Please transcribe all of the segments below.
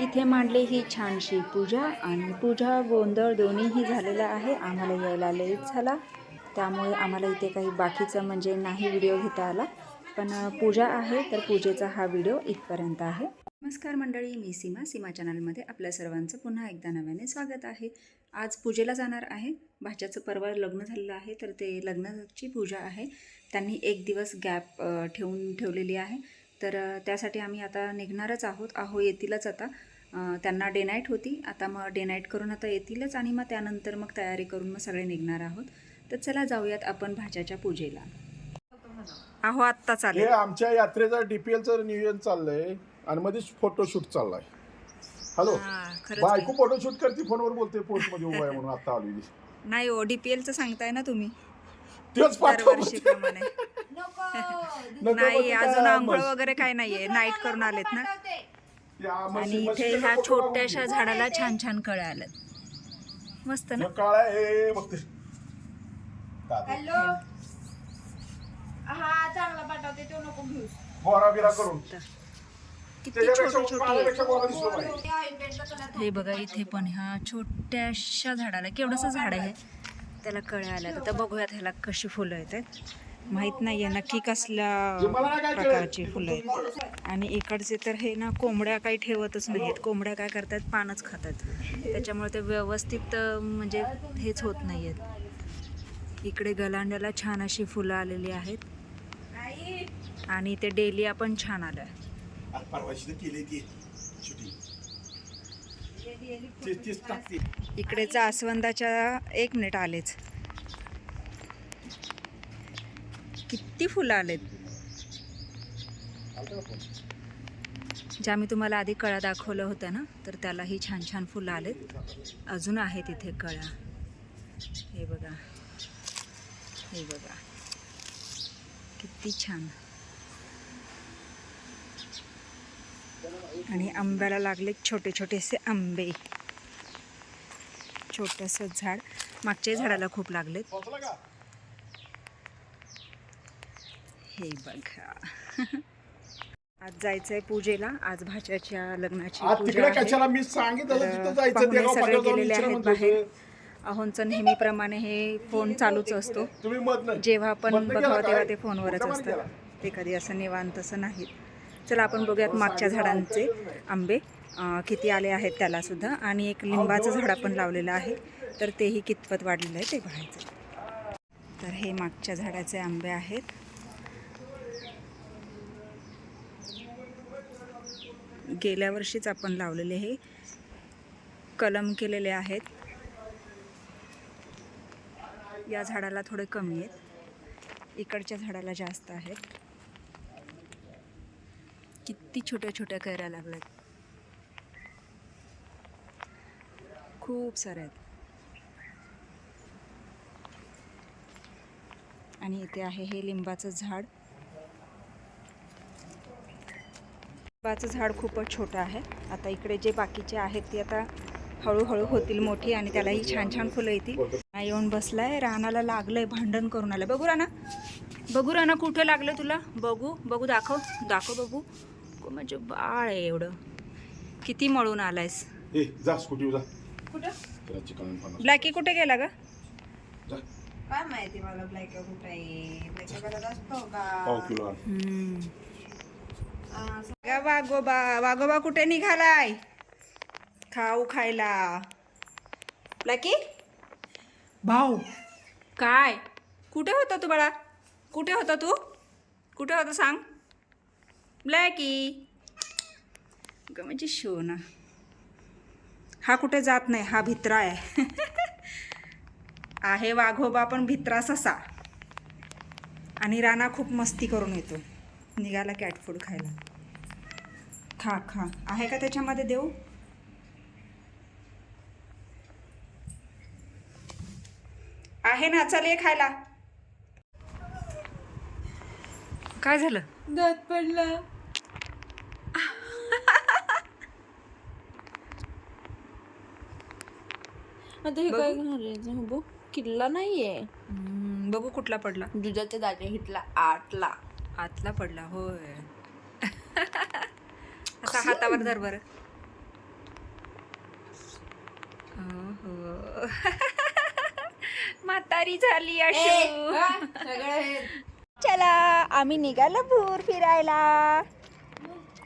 इथे मांडली ही छानशी पूजा आणि पूजा गोंधळ दोन्हीही झालेला आहे. आम्हाला यायला लेट झाला. त्यामुळे आम्हाला इथे काही बाकीचं म्हणजे नाही व्हिडिओ घेता आला. पण पूजा आहे तर पूजेचा हा व्हिडिओ इथपर्यंत आहे. नमस्कार मंडळी मी सीमा. सीमा चॅनलमध्ये आपल्या सर्वांचं पुन्हा एकदा नव्याने स्वागत आहे. आज पूजेला जाणार आहे. भाच्याचं परवा लग्न झालेलं आहे तर ते लग्नाची पूजा आहे. त्यांनी एक दिवस गॅप ठेवून ठेवलेली आहे. तर त्यासाठी आम्ही आता निघणारच आहोत. आहो येतीलच आता. त्यांना डे नाईट होती. आता मग डे नाईट करून आता येतीलच आणि मग त्यानंतर मग तयारी करून मग सगळे निघणार आहोत. तर चला जाऊयात आपण भाच्याच्या पूजेला. आहो आत्ता हे चालेल आमच्या यात्रेचं डीपीएलचं नियोजन चाललंय आणि मध्येच फोटोशूट चाललाय. हॅलो हां, खरंच बायको फोटोशूट करते फोनवर बोलते पोस्टमध्ये उभा आहे म्हणून आता आली नाही हो डीपीएलचं सांगताय ना तुम्ही. तेच पाठव दरवर्षीप्रमाणे नको नाही अजून आंघोळ वगैरे काय नाहीये. नाईट करून आलेत ना. आणि इथे ह्या छोट्याशा. झाडाला छान छान कळ्या आल्यात मस्त ना? हे काळा हे बघते. हॅलो. हा चांगला पाठवते तो नको घेऊ बोरा बिरा करून. किती छोटी छोटी बोरा दिसलो पाहिजे. हे बघा इथे पण ह्या छोट्याशा झाडाला केवढंसं झाड आहे? हे? त्याला कळ्या आल्यात आता बघूयात ह्याला कशी फुलं येतात. माहीत नाहीये नक्की कसल्या प्रकारची फुलं आहेत. आणि इकडचे तर हे ना कोंबड्या काही ठेवतच नाहीत कोंबड्या काय करतात? पानच खातात. त्याच्यामुळे ते व्यवस्थित म्हणजे हेच होत नाही आहेत इकडे गलांड्याला छान अशी फुलं आलेली आहेत. आणि ते डेलिया पण छान आलं. इकडे जास्वंदाच्या एक मिनिट आलेच. किती फुलं आलेत? ज्या मी तुम्हाला आधी कळा दाखवलं होत्या ना तर त्यालाही छान छान फुलं आलेत. अजून आहेत इथे कळा. हे बघा. हे बघा. किती छान. आणि आंब्याला लागले छोटे छोटेसे आंबे. छोटंसं झाड. मागच्याही झाडाला खूप लागलेत पोहोचला का? हे बघा. आज जायचंय पूजेला. आज भाच्याच्या लग्नाची आज पूजा तिकडे आहे. कशाला मी सांगितलं तर तिथं जायचं पाहुणे देगाव सगळे गेलेले विचारा आहेत म्हणतो बाहेर. अहोंचं नेहमीप्रमाणे हे फोन चालूच असतो. तुम्ही मत नाही. जेव्हा पण बंद केला बघावं काय? तेव्हा ते फोनवरच असतात केला? ते कधी असं निवांत असं नाहीत चला आपण बघूयात मागच्या झाडांचे आंबे. अं, किती आले आहेत त्याला सुद्धा. आणि एक लिंबाचं झाड आपण लावलेलं आहे. तर तेही कितपत वाढलेलं आहे ते पाहायचं. तर हे मागच्या झाडाचे आंबे आहेत. गेल्या वर्षीच आपण लावलेले हे कलम केलेले आहेत. या झाडाला थोडे कमी आहेत. इकडच्या झाडाला जास्त आहेत. किती छोट्या छोट्या कैऱ्या लागल्यात. खूप साऱ्या आहेत. आणि इथे आहे हे लिंबाचं झाड. लिंबाचं झाड खूपच छोटं आहे. आता इकडे जे बाकीचे आहेत ते आता हळूहळू होतील मोठी आणि त्यालाही छान छान फुलं येतील. हा येऊन बसलाय. रानाला लागलंय भांडण करून आलं बघू राणा. बघू राणा कुठे लागलं तुला? बघू बघू दाखव. दाखव बघू. को म्हणजे बाळ आहे एवढं. किती मळून आलायस. ए जा स्कूटी जा. कुठं. ब्लॅकी कुठे गेला ग. काय माहिती मला ब्लॅक कुठं वागोबा वागोबा कुठे निघालाय? खाऊ खायला. ब्लॅकी भाऊ. काय? कुठे होता तू बाळा? कुठे होता तू? कुठे होता सांग. ब्लॅकी ग म्हणजे शो ना. हा कुठे जात नाही हा भित्रा आहे. आहे वाघोबा पण भित्रा ससा. आणि राणा खूप मस्ती करून येतो. निघाला कॅट फूड खायला. खा खा. आहे का त्याच्यामध्ये देऊ? आहे ना चल ये खायला. काय झालं? दात पडला. आता हे काय घालायचं बघ. किल्ला नाहीये. बघू कुठला पडला. दुधाच्या दाजे हिटला आठला. हातला पडला होय. आता हातावर धर बरं. म्हातारी झाली अशू. चला आम्ही निघालो भूर फिरायला.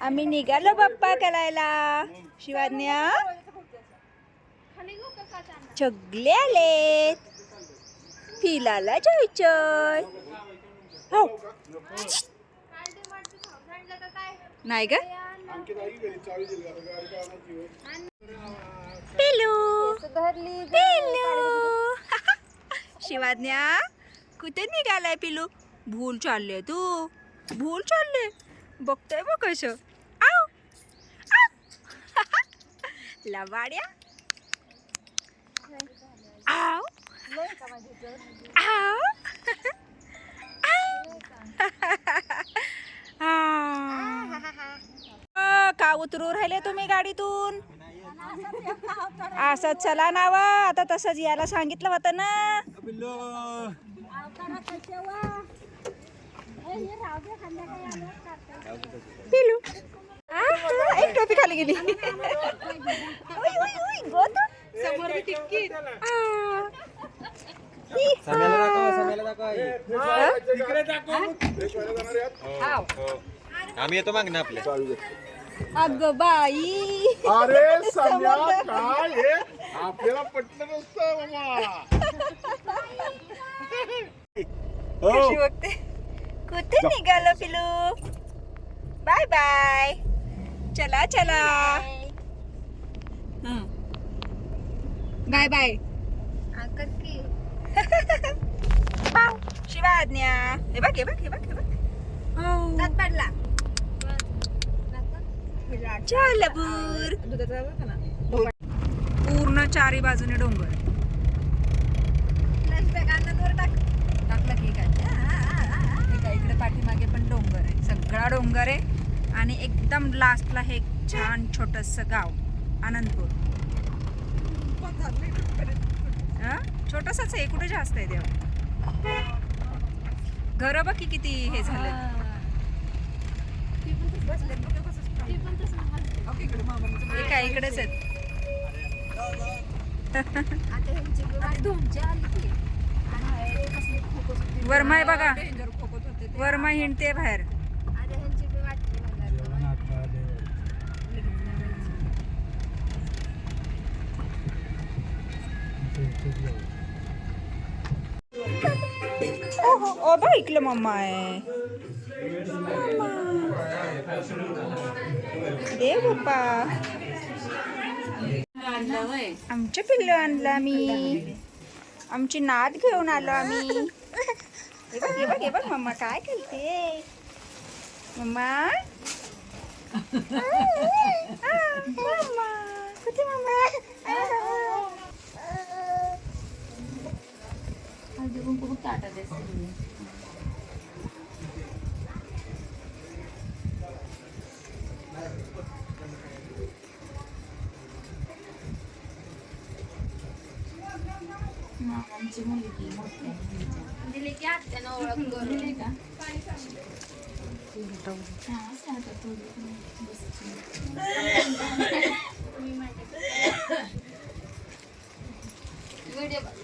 आम्ही निघालो बाप्पा करायला. शिवाज्ञा. चगले आलेत. फिरायला जायचंय. हो. नाही ग आणखी नाही पिलू शिवाज्ञा कुठे निघालाय पिलू भूल चालले तू. भूल चालले बघतोय मग कसं. आव लवाड्या. आव आव आव. का उतरू राहिले तुम्ही गाडीतून? असंच चला नावा आता तसंच यायला सांगितलं होतं ना. पिलू. एक टोपी खाली गेली. उई, आम्ही येतो आपल्या. चावी दे. अगं बाई. अरे सम्या काय हे? आपल्याला पटलं नसतं मामा हो. कशी बघते? कुठे निघालं पिलू? Bye bye. चला चला. हं. Bye bye. पाव शिवा आज्ञा. हे बघ हे बघ हे बघ हे बघ. पडला. पूर्ण चारी बाजूने डोंगर. टाकलं की काय? इकडे पाठीमागे पण डोंगर आहे. सगळा डोंगर आहे. आणि एकदम लास्टला हे छान छोटस गाव आनंदपूर. छोटसच आहे कुठे जास्त आहे देवा? घर बघ की किती हे झालं. हे. काय इकडेच आहेत? वरमा आहे बघा. वरमा हिंडते बाहेर. ओहो ओ बा इकलं मम्मा आहे. दे बाप्पा आमचं पिल्लू आणलं आम्ही. आमची नात घेऊन आलो आम्ही. हे बघ हे बघ हे बघ मम्मा काय करते? मम्मा. मम्मा. कुठे मम्मा? కుంకుమ కాట చేస్తుంది आमची मुलगी मोठी म्हणजे ओळख करून दिली का? व्हिडिओ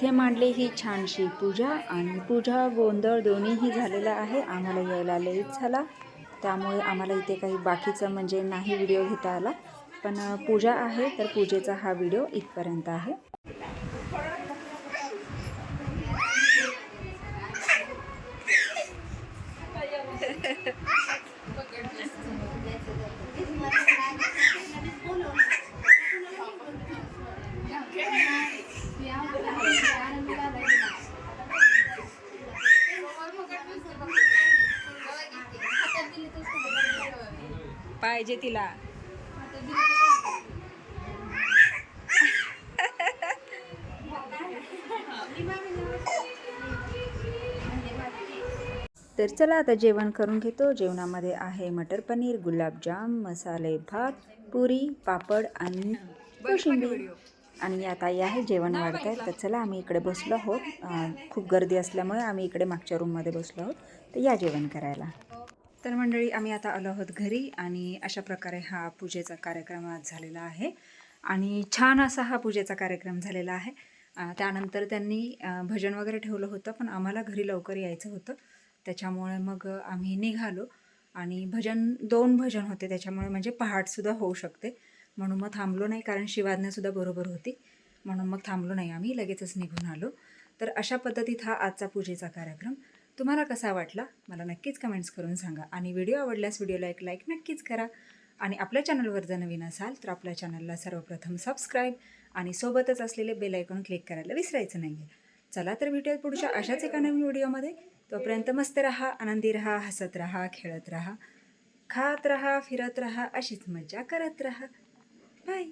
इथे मांडली ही छानशी पूजा आणि पूजा गोंधळ दोन्हीही झालेला आहे. आम्हाला यायला लेट झाला. त्यामुळे आम्हाला इथे काही बाकीचं म्हणजे नाही व्हिडिओ घेता आला. पण पूजा आहे तर पूजेचा हा व्हिडिओ इथपर्यंत आहे. पाहिजे तिला. तर चला आता जेवण करून घेतो. जेवणामध्ये आहे मटर पनीर गुलाबजाम मसाले भात पुरी पापड आणि कोशिंबीर. आणि आता या आहे जेवण वाढत आहे. तर चला आम्ही इकडे बसलो आहोत. खूप गर्दी असल्यामुळे आम्ही इकडे मागच्या रूममध्ये बसलो आहोत. तर या जेवण करायला. तर मंडळी आम्ही आता आलो आहोत घरी आणि अशा प्रकारे हा पूजेचा कार्यक्रम आज झालेला आहे. आणि छान असा हा पूजेचा कार्यक्रम झालेला आहे. त्यानंतर त्यांनी भजन वगैरे ठेवलं होतं पण आम्हाला घरी लवकर यायचं होतं. त्याच्यामुळे मग आम्ही निघालो आणि भजन दोन भजन होते. त्याच्यामुळे म्हणजे पहाटसुद्धा होऊ शकते. म्हणून मग थांबलो नाही कारण शिवाज्ञासुद्धा बरोबर होती. म्हणून मग थांबलो नाही आम्ही लगेचच निघून आलो. तर अशा पद्धतीत हा आजचा पूजेचा कार्यक्रम. तुम्हाला कसा वाटला मला नक्कीच कमेंट्स करून सांगा. आणि व्हिडिओ आवडल्यास व्हिडिओला एक लाईक नक्कीच करा. आणि आपल्या चॅनलवर जर नवीन असाल तर आपल्या चॅनलला सर्वप्रथम सबस्क्राईब आणि सोबतच असलेले बेल आयकॉन क्लिक करायला विसरायचं नाही आहे चला तर भेटूयात पुढच्या अशाच एका नवीन व्हिडिओमध्ये तोपर्यंत मस्त रहा आनंदी रहा हसत रहा खेळत रहा खात रहा फिरत रहा अशीच मजा करत रहा. बाय